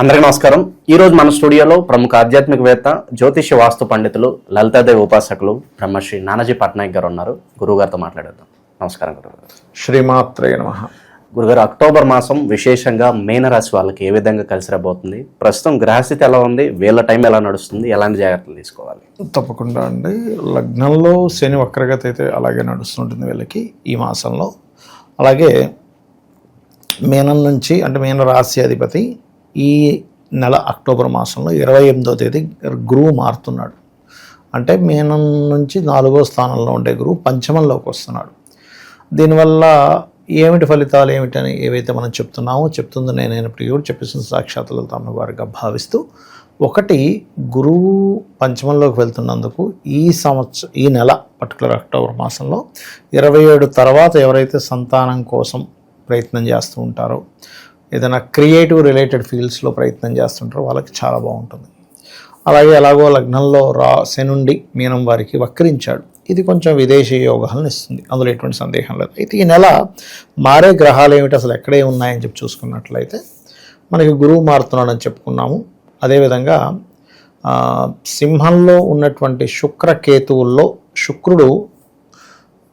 అందరికీ నమస్కారం. ఈ రోజు మన స్టూడియోలో ప్రముఖ ఆధ్యాత్మికవేత్త జ్యోతిష్య వాస్తు పండితులు లలితాదేవి ఉపాసకులు బ్రహ్మశ్రీ నానాజీ పట్నాయక్ గారు ఉన్నారు. గురువుగారితో మాట్లాడేద్దాం. నమస్కారం గురుగారు శ్రీమాత్రే నమ. గురుగారు అక్టోబర్ మాసం విశేషంగా మీనరాశి వాళ్ళకి ఏ విధంగా కలిసి రాబోతుంది? ప్రస్తుతం గ్రహస్థితి ఎలా ఉంది? వీళ్ళ టైం ఎలా నడుస్తుంది? ఎలాంటి జాగ్రత్తలు తీసుకోవాలి? తప్పకుండా అండి. లగ్నంలో శని వక్రగతి అయితే అలాగే నడుస్తుంటుంది వీళ్ళకి ఈ మాసంలో. అలాగే మీనం నుంచి అంటే మీన రాశి అధిపతి ఈ నెల అక్టోబర్ మాసంలో ఇరవై ఎనిమిదో తేదీ గురువు మారుతున్నాడు. అంటే మీనం నుంచి నాలుగో స్థానంలో ఉండే గురువు పంచమంలోకి వస్తున్నాడు. దీనివల్ల ఏమిటి ఫలితాలు ఏమిటని ఏవైతే మనం చెప్తున్నామో చెప్తుందో నేనైనప్పటికీ కూడా చెప్పేసిన సాక్షాత్తులు తమ వారిగా భావిస్తూ ఒకటి గురువు పంచమంలోకి వెళ్తున్నందుకు ఈ సంవత్సరం ఈ నెల పర్టికులర్ అక్టోబర్ మాసంలో ఇరవై ఏడు తర్వాత ఎవరైతే సంతానం కోసం ప్రయత్నం చేస్తూ ఉంటారో ఏదైనా క్రియేటివ్ రిలేటెడ్ ఫీల్డ్స్లో ప్రయత్నం చేస్తుంటారో వాళ్ళకి చాలా బాగుంటుంది. అలాగే ఎలాగో లగ్నంలో రా శనుండి మీనం వారికి వక్రించాడు. ఇది కొంచెం విదేశీ యోగాలను ఇస్తుంది. అందులో ఎటువంటి సందేహం లేదు. అయితే ఈ నెల మారే గ్రహాలు ఏమిటి? అసలు ఎక్కడే ఉన్నాయని చెప్పి చూసుకున్నట్లయితే మనకి గురువు మారుతున్నాడని చెప్పుకున్నాము. అదేవిధంగా సింహంలో ఉన్నటువంటి శుక్ర కేతువుల్లో శుక్రుడు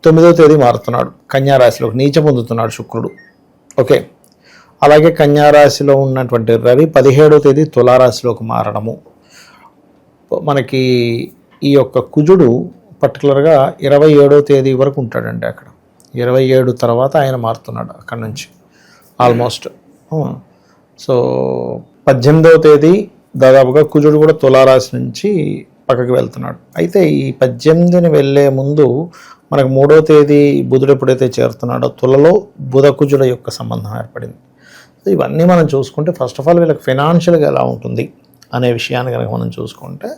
తొమ్మిదో తేదీ మారుతున్నాడు. కన్యారాశిలో నీచ పొందుతున్నాడు శుక్రుడు. ఓకే? అలాగే కన్యారాశిలో ఉన్నటువంటి రవి పదిహేడో తేదీ తులారాశిలోకి మారడము. మనకి ఈ యొక్క కుజుడు పర్టికులర్గా ఇరవై ఏడో తేదీ వరకు ఉంటాడండి అక్కడ. ఇరవై ఏడు తర్వాత ఆయన మారుతున్నాడు అక్కడ నుంచి. ఆల్మోస్ట్. సో పద్దెనిమిదవ తేదీ దాదాపుగా కుజుడు కూడా తులారాశి నుంచి పక్కకి వెళ్తున్నాడు. అయితే ఈ పద్దెనిమిదిని వెళ్ళే ముందు మనకు మూడో తేదీ బుధుడు ఎప్పుడైతే చేరుతున్నాడో తులలో బుధ కుజుల యొక్క సంబంధం ఏర్పడింది. ఇవన్నీ మనం చూసుకుంటే ఫస్ట్ ఆఫ్ ఆల్ వీళ్ళకి ఫినాన్షియల్గా ఎలా ఉంటుంది అనే విషయాన్ని కనుక మనం చూసుకుంటే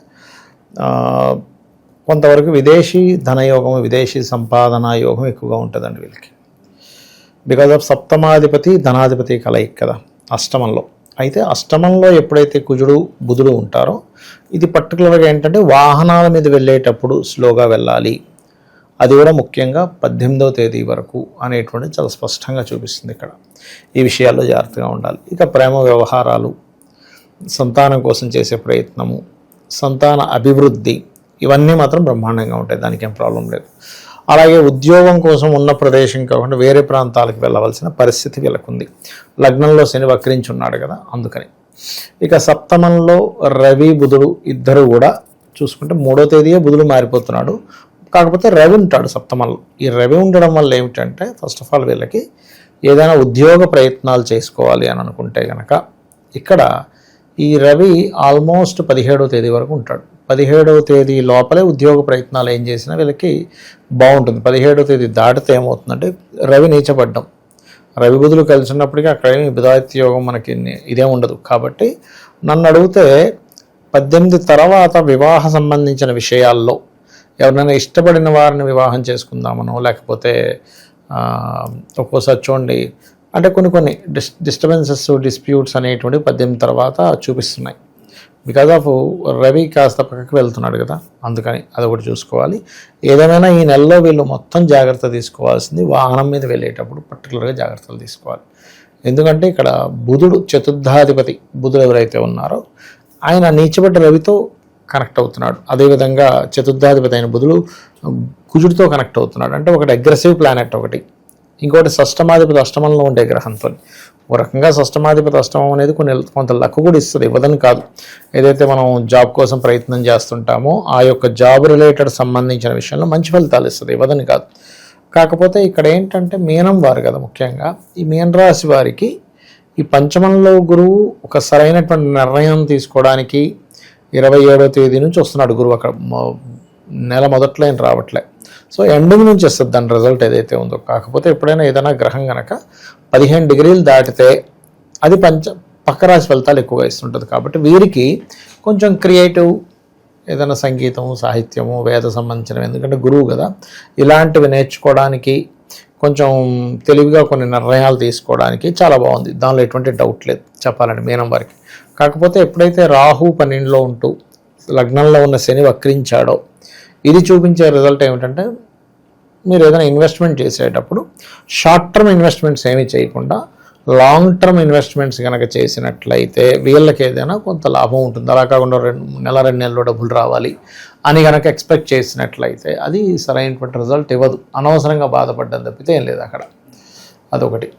కొంతవరకు విదేశీ ధనయోగం విదేశీ సంపాదన యోగం ఎక్కువగా ఉంటుందండి వీళ్ళకి. బికాజ్ ఆఫ్ సప్తమాధిపతి ధనాధిపతి కలయిక కదా అష్టమంలో. అయితే అష్టమంలో ఎప్పుడైతే కుజుడు బుధుడు ఉంటారో ఇది పర్టికులర్గా ఏంటంటే వాహనాల మీద వెళ్ళేటప్పుడు స్లోగా వెళ్ళాలి. అది కూడా ముఖ్యంగా పద్దెనిమిదవ తేదీ వరకు అనేటువంటి చాలా స్పష్టంగా చూపిస్తుంది ఇక్కడ. ఈ విషయాల్లో జాగ్రత్తగా ఉండాలి. ఇక ప్రేమ వ్యవహారాలు సంతానం కోసం చేసే ప్రయత్నము సంతాన అభివృద్ధి ఇవన్నీ మాత్రం బ్రహ్మాండంగా ఉంటాయి. దానికి ఏం ప్రాబ్లం లేదు. అలాగే ఉద్యోగం కోసం ఉన్న ప్రదేశం కాకుండా వేరే ప్రాంతాలకు వెళ్ళవలసిన పరిస్థితి వీళ్ళకుంది. లగ్నంలో శని వక్రించి ఉన్నాడు కదా అందుకని. ఇక సప్తమంలో రవి బుధుడు ఇద్దరు కూడా చూసుకుంటే మూడో తేదీయే బుధుడు మారిపోతున్నాడు. కాకపోతే రవి ఉంటాడు సప్తమంలో. ఈ రవి ఉండడం వల్ల ఏమిటంటే ఫస్ట్ ఆఫ్ ఆల్ వీళ్ళకి ఏదైనా ఉద్యోగ ప్రయత్నాలు చేసుకోవాలి అని అనుకుంటే కనుక ఇక్కడ ఈ రవి ఆల్మోస్ట్ పదిహేడవ తేదీ వరకు ఉంటాడు. పదిహేడవ తేదీ లోపలే ఉద్యోగ ప్రయత్నాలు ఏం చేసినా వీళ్ళకి బాగుంటుంది. పదిహేడవ తేదీ దాటితే ఏమవుతుందంటే రవి నీచపడ్డం. రవి బుధులు కలిసి ఉన్నప్పటికీ అక్కడ ఏమి విధాయత్య యోగం మనకి ఇదేం ఇదే ఉండదు. కాబట్టి నన్ను అడిగితే పద్దెనిమిది తర్వాత వివాహ సంబంధించిన విషయాల్లో ఎవరినైనా ఇష్టపడిన వారిని వివాహం చేసుకుందామనో లేకపోతే ఒక్కోసారి చూడండి. అంటే కొన్ని కొన్ని డిస్ డిస్టర్బెన్సెస్ డిస్ప్యూట్స్ అనేటువంటి పద్దెనిమిది తర్వాత చూపిస్తున్నాయి. బికాజ్ ఆఫ్ రవి కాస్త పక్కకి వెళ్తున్నాడు కదా అందుకని అది ఒకటి చూసుకోవాలి. ఏదేమైనా ఈ నెలలో వీళ్ళు మొత్తం జాగ్రత్త తీసుకోవాల్సింది వాహనం మీద వెళ్ళేటప్పుడు పర్టికులర్గా జాగ్రత్తలు తీసుకోవాలి. ఎందుకంటే ఇక్కడ బుధుడు చతుర్థాధిపతి బుధుడు ఎవరైతే ఉన్నారో ఆయన నీచబడ్డ రవితో కనెక్ట్ అవుతున్నాడు. అదేవిధంగా చతుర్థాధిపతి అయిన బుధుడు కుజుడితో కనెక్ట్ అవుతున్నాడు. అంటే ఒకటి అగ్రెసివ్ ప్లానెట్ ఒకటి. ఇంకోటి షష్టమాధిపతి అష్టమంలో ఉండే గ్రహంతో. ఒక రకంగా షష్టమాధిపతి అష్టమం అనేది కొన్ని కొంత లక్ కూడా ఇస్తుంది ఇవ్వదని కాదు. ఏదైతే మనం జాబ్ కోసం ప్రయత్నం చేస్తుంటామో ఆ యొక్క జాబ్ రిలేటెడ్ సంబంధించిన విషయంలో మంచి ఫలితాలు ఇస్తుంది ఇవ్వదని కాదు. కాకపోతే ఇక్కడ ఏంటంటే మీనం వారు కదా ముఖ్యంగా. ఈ మీన రాశి వారికి ఈ పంచమంలో గురువు ఒక సరైనటువంటి నిర్ణయం తీసుకోవడానికి ఇరవై ఏడో తేదీ నుంచి వస్తున్నాడు గురువు అక్కడ. నెల మొదట్లో ఏం రావట్లే. సో ఎండింగ్ నుంచి వస్తుంది దాని రిజల్ట్ ఏదైతే ఉందో. కాకపోతే ఎప్పుడైనా ఏదైనా గ్రహం కనుక పదిహేను డిగ్రీలు దాటితే అది పంచ పక్క రాశి ఫలితాలు ఎక్కువగా ఇస్తుంటుంది. కాబట్టి వీరికి కొంచెం క్రియేటివ్ ఏదైనా సంగీతము సాహిత్యము వేద సంబంధించినవి ఎందుకంటే గురువు కదా. ఇలాంటివి నేర్చుకోవడానికి కొంచెం తెలివిగా కొన్ని నిర్ణయాలు తీసుకోవడానికి చాలా బాగుంది. దానిలో ఎటువంటి డౌట్ లేదు. చెప్పాలండి మీనం వారికి కాకపోతే ఎప్పుడైతే రాహు పన్నెండులో ఉంటూ లగ్నంలో ఉన్న శని వక్రించాడో ఇది చూపించే రిజల్ట్ ఏమిటంటే మీరు ఏదైనా ఇన్వెస్ట్మెంట్ చేసేటప్పుడు షార్ట్ టర్మ్ ఇన్వెస్ట్మెంట్స్ ఏమీ చేయకుండా లాంగ్ టర్మ్ ఇన్వెస్ట్మెంట్స్ కనుక చేసినట్లయితే వీళ్ళకి ఏదైనా కొంత లాభం ఉంటుంది. అలా కాకుండా రెండు నెల రెండు నెలల్లో డబ్బులు రావాలి అని కనుక ఎక్స్పెక్ట్ చేసినట్లయితే అది సరైనటువంటి రిజల్ట్ ఇవ్వదు. అనవసరంగా బాధపడ్డం తప్పితే ఏం లేదు అక్కడ. అదొకటి.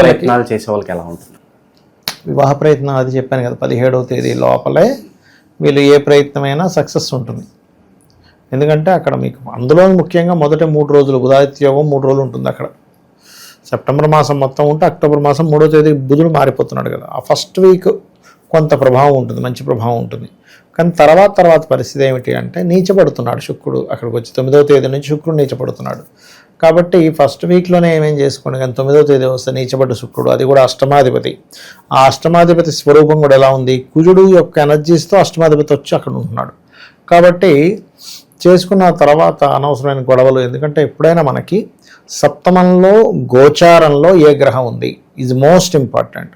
ప్రయత్నాలు చేసే వాళ్ళకి ఎలా ఉంటుంది? వివాహ ప్రయత్నం అది చెప్పాను కదా పదిహేడవ తేదీ లోపలే వీళ్ళు ఏ ప్రయత్నమైనా సక్సెస్ ఉంటుంది. ఎందుకంటే అక్కడ మీకు అందులో ముఖ్యంగా మొదట మూడు రోజులు బుధాదిత్య మూడు రోజులు ఉంటుంది అక్కడ. సెప్టెంబర్ మాసం మొత్తం ఉంటే అక్టోబర్ మాసం మూడో తేదీ బుధుడు మారిపోతున్నాడు కదా. ఆ ఫస్ట్ వీక్ కొంత ప్రభావం ఉంటుంది మంచి ప్రభావం ఉంటుంది. కానీ తర్వాత తర్వాత పరిస్థితి ఏమిటి అంటే నీచపడుతున్నాడు శుక్రుడు. అక్కడికి వచ్చి తొమ్మిదవ తేదీ నుంచి శుక్రుడు నీచపడుతున్నాడు. కాబట్టి ఫస్ట్ వీక్లోనే ఏమేం చేసుకోండి కానీ తొమ్మిదవ తేదీ వస్తే నీచపడ్డ శుక్రుడు. అది కూడా అష్టమాధిపతి. ఆ అష్టమాధిపతి స్వరూపం కూడా ఎలా ఉంది? కుజుడు యొక్క ఎనర్జీస్తో అష్టమాధిపతి వచ్చి అక్కడ ఉంటున్నాడు. కాబట్టి చేసుకున్న తర్వాత అనవసరమైన గొడవలు ఎందుకంటే ఎప్పుడైనా మనకి సప్తమంలో గోచారంలో ఏ గ్రహం ఉంది? ఈజ్ మోస్ట్ ఇంపార్టెంట్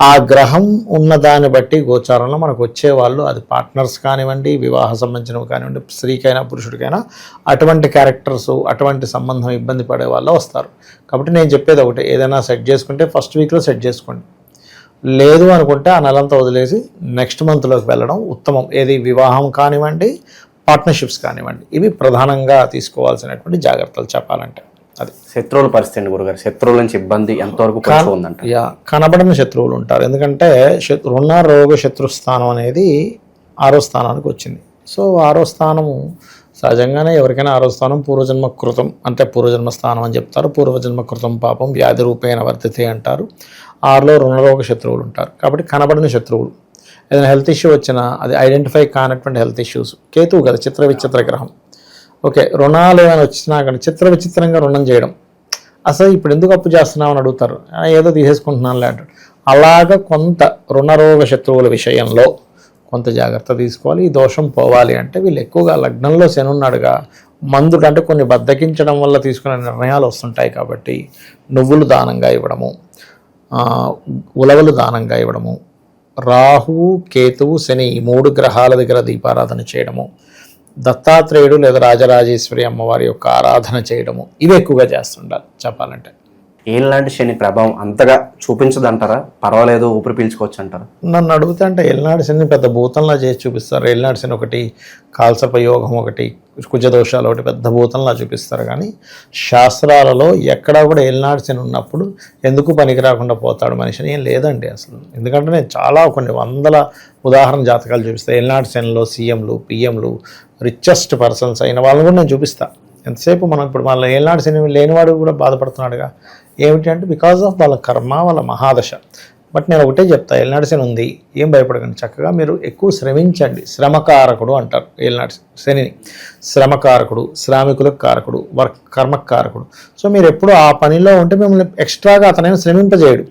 ఆ గ్రహం ఉన్న దాన్ని బట్టి గోచారంలో మనకు వచ్చే వాళ్ళు అది పార్ట్నర్స్ కానివ్వండి వివాహ సంబంధించినవి కానివ్వండి స్త్రీకైనా పురుషుడికైనా అటువంటి క్యారెక్టర్స్ అటువంటి సంబంధం ఇబ్బంది పడే వాళ్ళు వస్తారు. కాబట్టి నేను చెప్పేది ఒకటి ఏదైనా సెట్ చేసుకుంటే ఫస్ట్ వీక్లో సెట్ చేసుకోండి. లేదు అనుకుంటే ఆ నెలంతా వదిలేసి నెక్స్ట్ మంత్లోకి వెళ్ళడం ఉత్తమం. ఏది? వివాహం కానివ్వండి పార్ట్నర్షిప్స్ కానివ్వండి. ఇవి ప్రధానంగా తీసుకోవాల్సినటువంటి జాగ్రత్తలు చెప్పాలంటే. అది శత్రువుల పరిస్థితి అండి గురుగారు. శత్రువుల నుంచి ఇబ్బంది ఎంతవరకు ఉందంట యా కనబడని శత్రువులు ఉంటారు. ఎందుకంటే శత్రు రుణ రోగ శత్రుస్థానం అనేది ఆరో స్థానానికి వచ్చింది. సో ఆరో స్థానము సహజంగానే ఎవరికైనా ఆరో స్థానం పూర్వజన్మ కృతం అంటే పూర్వజన్మ స్థానం అని చెప్తారు. పూర్వజన్మ కృతం పాపం వ్యాధి రూపేణ వర్తితే అంటారు. ఆరులో రుణరోగ శత్రువులు ఉంటారు. కాబట్టి కనబడని శత్రువులు. ఏదైనా హెల్త్ ఇష్యూ వచ్చినా అది ఐడెంటిఫై కానటువంటి హెల్త్ ఇష్యూస్. కేతువు కదా చిత్ర విచిత్ర గ్రహం. ఓకే రుణాలు ఏమైనా వచ్చినా కానీ చిత్ర విచిత్రంగా రుణం చేయడం. అసలు ఇప్పుడు ఎందుకు అప్పు చేస్తున్నావు అని అడుగుతారు ఏదో తీసేసుకుంటున్నాను అంటారు అలాగ కొంత రుణరోగ శత్రువుల విషయంలో కొంత జాగ్రత్త తీసుకోవాలి. ఈ దోషం పోవాలి అంటే వీళ్ళు ఎక్కువగా లగ్నంలో శనున్నాడుగా మందుడు అంటే కొన్ని బద్దకించడం వల్ల తీసుకునే నిర్ణయాలు వస్తుంటాయి కాబట్టి నువ్వులు దానంగా ఇవ్వడము ఉలవలు దానంగా ఇవ్వడము రాహు కేతువు శని ఈ మూడు గ్రహాల దగ్గర దీపారాధన చేయడము దత్తాత్రేయుడు లేదా రాజరాజేశ్వరి అమ్మవారి యొక్క ఆరాధన చేయడము. ఇవి ఎక్కువగా చేస్తుండాలి చెప్పాలంటే. ఏలాంటి శని ప్రభావం అంతగా చూపించదంటారా? పర్వాలేదు ఊపిరి పీల్చుకోవచ్చు అంటారా నన్ను అడుగుతా అంటే ఎల్నాడు శని పెద్ద భూతంలా చేసి చూపిస్తారు. ఎల్నాడు శని ఒకటి కాల్సప యోగం ఒకటి కుజదోషాలు ఒకటి పెద్ద భూతంలా చూపిస్తారు. కానీ శాస్త్రాలలో ఎక్కడా కూడా ఎల్నాడు శని ఉన్నప్పుడు ఎందుకు పనికి రాకుండా పోతాడు మనిషిని ఏం లేదండి అసలు. ఎందుకంటే నేను చాలా కొన్ని వందల ఉదాహరణ జాతకాలు చూపిస్తాను. ఎల్నాడు శనిలో సీఎంలు పిఎంలు రిచెస్ట్ పర్సన్స్ అయిన వాళ్ళని కూడా నేను చూపిస్తాను ఎంతసేపు మనం ఇప్పుడు వాళ్ళ ఏనాడు సినిమా లేనివాడు కూడా బాధపడుతున్నాడుగా? ఏమిటి అంటే బికాజ్ ఆఫ్ వాళ్ళ కర్మ వాళ్ళ మహాదశ. బట్ నేను ఒకటే చెప్తా ఏలినాడు శని ఉంది ఏం భయపడకండి. చక్కగా మీరు ఎక్కువ శ్రమించండి. శ్రమకారకుడు అంటారు ఏలినాడు శనిని. శ్రమకారకుడు శ్రామికులకు కారకుడు వర్క్ కర్మకారకుడు సో మీరు ఎప్పుడు ఆ పనిలో ఉంటే మిమ్మల్ని ఎక్స్ట్రాగా అతనైనా శ్రమింపజేయడు.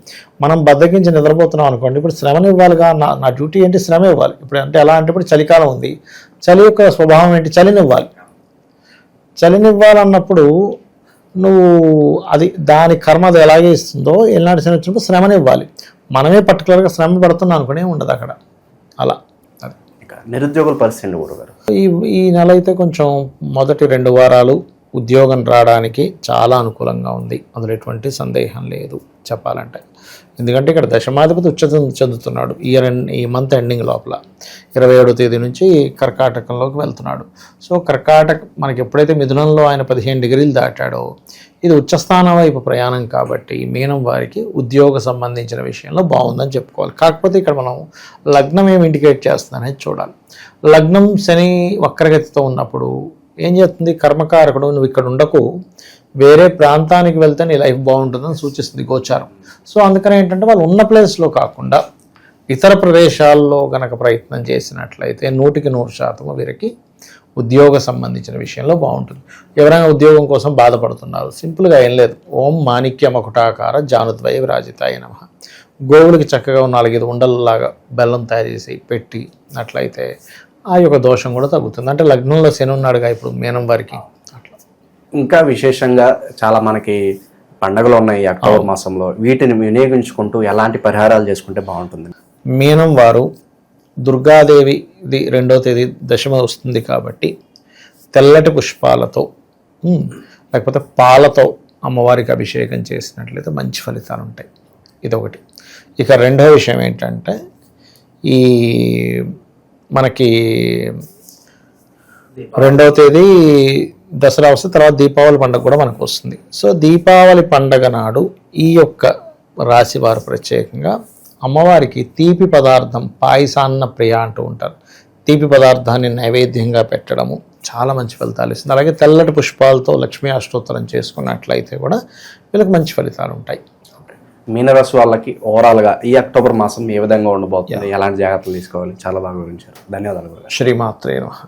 మనం బద్దకించి నిద్రపోతున్నాం అనుకోండి ఇప్పుడు శ్రమను ఇవ్వాలిగా నా నా డ్యూటీ ఏంటి? శ్రమ ఇవ్వాలి ఇప్పుడు అంటే ఎలా అంటే ఇప్పుడు చలికాలం ఉంది. చలి యొక్క స్వభావం ఏంటి? చలిని ఇవ్వాలి చలినివ్వాలన్నప్పుడు నువ్వు అది దాని కర్మ అది ఎలాగే ఇస్తుందో ఎల్నాడు శని వచ్చినప్పుడు శ్రమని ఇవ్వాలి మనమే పర్టికులర్గా శ్రమ పడుతున్నాం అనుకునే ఉండదు అక్కడ. అలా. అది. ఇక నిరుద్యోగుల పరిస్థితి గురుగారు ఈ ఈ నెల అయితే కొంచెం మొదటి రెండు వారాలు ఉద్యోగం రావడానికి చాలా అనుకూలంగా ఉంది. అందులో ఎటువంటి సందేహం లేదు చెప్పాలంటే. ఎందుకంటే ఇక్కడ దశమాధిపతి ఉచ్చ చెందుతున్నాడు. ఇయర్ ఎండ్ ఈ మంత్ ఎండింగ్ లోపల. ఇరవై ఏడో తేదీ నుంచి కర్కాటకంలోకి వెళ్తున్నాడు. సో కర్కాటక మనకి ఎప్పుడైతే మిథునంలో ఆయన పదిహేను డిగ్రీలు దాటాడో ఇది ఉచ్చస్థానం వైపు ప్రయాణం కాబట్టి మీనం వారికి ఉద్యోగ సంబంధించిన విషయంలో బాగుందని చెప్పుకోవాలి. కాకపోతే ఇక్కడ మనం లగ్నం ఏమి ఇండికేట్ చేస్తుందనేది చూడాలి. లగ్నం శని వక్రగతితో ఉన్నప్పుడు ఏం చేస్తుంది? కర్మకారకుడు నువ్వు ఇక్కడ ఉండకు. వేరే ప్రాంతానికి వెళ్తే నీ లైఫ్ బాగుంటుందని సూచిస్తుంది గోచారం. సో అందుకని ఏంటంటే వాళ్ళు ఉన్న ప్లేస్లో కాకుండా ఇతర ప్రదేశాల్లో కనుక ప్రయత్నం చేసినట్లయితే నూటికి నూరు శాతం వీరికి ఉద్యోగ సంబంధించిన విషయంలో బాగుంటుంది. ఎవరైనా ఉద్యోగం కోసం బాధపడుతున్నారు. సింపుల్గా ఏం లేదు. ఓం మాణిక్య మకుటాకార జానుద్వయ విరాజితాయ నమ. గోవులకి చక్కగా ఉన్న నాలుగైదు ఉండలలాగా బెల్లం తయారు చేసి పెట్టి అట్లయితే ఆ యొక్క దోషం కూడా తగ్గుతుంది. అంటే లగ్నంలో శని ఉన్నాడుగా ఇప్పుడు మీనం వారికి. ఇంకా విశేషంగా చాలా మనకి పండగలు ఉన్నాయి అక్టోబర్ మాసంలో. వీటిని వినియోగించుకుంటూ ఎలాంటి పరిహారాలు చేసుకుంటే బాగుంటుంది? మీనం వారు దుర్గాదేవిది రెండో తేదీ దశమ వస్తుంది కాబట్టి తెల్లటి పుష్పాలతో లేకపోతే పాలతో అమ్మవారికి అభిషేకం చేసినట్లయితే మంచి ఫలితాలు ఉంటాయి. ఇదొకటి. ఇక రెండో విషయం ఏంటంటే ఈ మనకి రెండవ తేదీ దసరా వస్తే తర్వాత దీపావళి పండుగ కూడా మనకు వస్తుంది. సో దీపావళి పండగ నాడు ఈ యొక్క రాశి వారు ప్రత్యేకంగా అమ్మవారికి తీపి పదార్థం పాయసాన్న ప్రియ అంటూ ఉంటారు. తీపి పదార్థాన్ని నైవేద్యంగా పెట్టడము చాలా మంచి ఫలితాలు ఇస్తుంది. అలాగే తెల్లటి పుష్పాలతో లక్ష్మీ అష్టోత్తరం చేసుకున్నట్లయితే కూడా వీళ్ళకి మంచి ఫలితాలు ఉంటాయి. మీనరాశి వాళ్ళకి ఓవరాల్గా ఈ అక్టోబర్ మాసం ఏ విధంగా ఉండబోతుంది? ఎలాంటి జాగ్రత్తలు తీసుకోవాలి? చాలా బాగా వివరించారు. ధన్యవాదాలు శ్రీమాత్రే నమః.